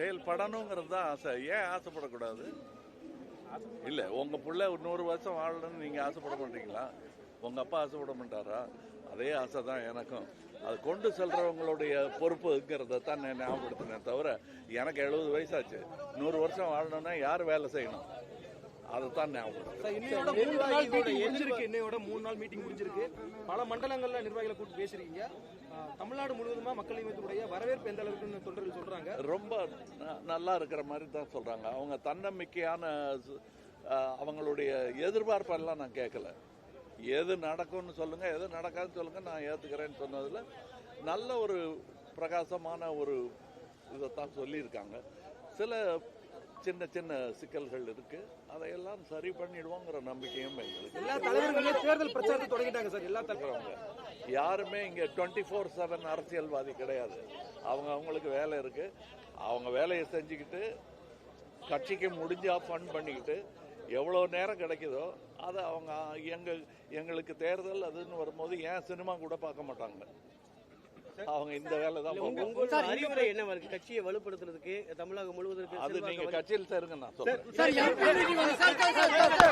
செயல்படணுங்கிறது தான் ஆசை. ஏன் ஆசைப்படக்கூடாது? இல்ல உங்க பிள்ளை ஒரு நூறு வருஷம் வாழணும்னு நீங்க ஆசைப்பட மாட்டீங்களா? உங்க அப்பா ஆசைப்பட மாட்டாரா? அதே ஆசை தான் எனக்கும். அது கொண்டு செல்றவங்களுடைய பொறுப்புங்கிறத தான் நான் ஞாபகப்படுத்தினேன் தவிர எனக்கு எழுபது வயசாச்சு. நூறு வருஷம் வாழணும்னா யார் வேலை செய்யணும்? அதை தான் ஞாபகப்படுத்துறேன் இன்னையோட மூணு நாள் மீட்டிங் முடிஞ்சிருக்கு. இன்னையோட மூணு நாள் மீட்டிங் முடிஞ்சிருக்கு. பல மண்டலங்கள்ல நிர்வாகிகளை கூப்பிட்டு பேசுறீங்க. ஆஹ், தமிழ்நாடு முழுவதுமா மக்கள் இயக்கத்துடைய வரவேற்பு எந்த அளவுக்குன்னு தொண்டர்கள் சொல்றாங்க. ரொம்ப நல்லா இருக்கிற மாதிரி தான் சொல்றாங்க. அவங்க தன்னம்பிக்கையான அவங்களுடைய எதிர்பார்ப்பெல்லாம் நான் கேட்கல. எது நடக்கும்னு சொல்லுங்க எது நடக்காதுன்னு சொல்லுங்க நான் ஏத்துக்கிறேன்னு சொன்னதுல நல்ல ஒரு பிரகாசமான ஒரு இதைத்தான் சொல்லியிருக்காங்க. சில சின்ன சின்ன சிக்கல்கள் இருக்கு. அதையெல்லாம் சரி பண்ணிடுவோங்கிற நம்பிக்கையும் எங்களுக்கு எல்லா தலைவர்களுமே தேர்தல் பிரச்சாரத்தை தொடங்கிட்டாங்க சார் எல்லா தலைவரும். இருக்கிறவங்க யாருமே இங்க டுவெண்ட்டி ஃபோர் செவன் அரசியல்வாதி கிடையாது. அவங்க அவங்களுக்கு வேலை இருக்கு. அவங்க வேலையை செஞ்சுக்கிட்டு கட்சிக்கு முடிஞ்சா ஃபண்ட் பண்ணிக்கிட்டு எவ்வளோ நேரம் கிடைக்குதோ அதை அவங்க எங்க எங்களுக்கு தேர்தல் அதுன்னு வரும்போது ஏன் சினிமா கூட பார்க்க மாட்டாங்க. அவங்க இந்த வேலை தான். உங்களோட அறிவுரை என்னவா இருக்கு கட்சியை வலுப்படுத்துறதுக்கு தமிழகம் முழுவதற்கு அது நீங்க கட்சியில் சேருங்க நான் சொல்றேன். சார்.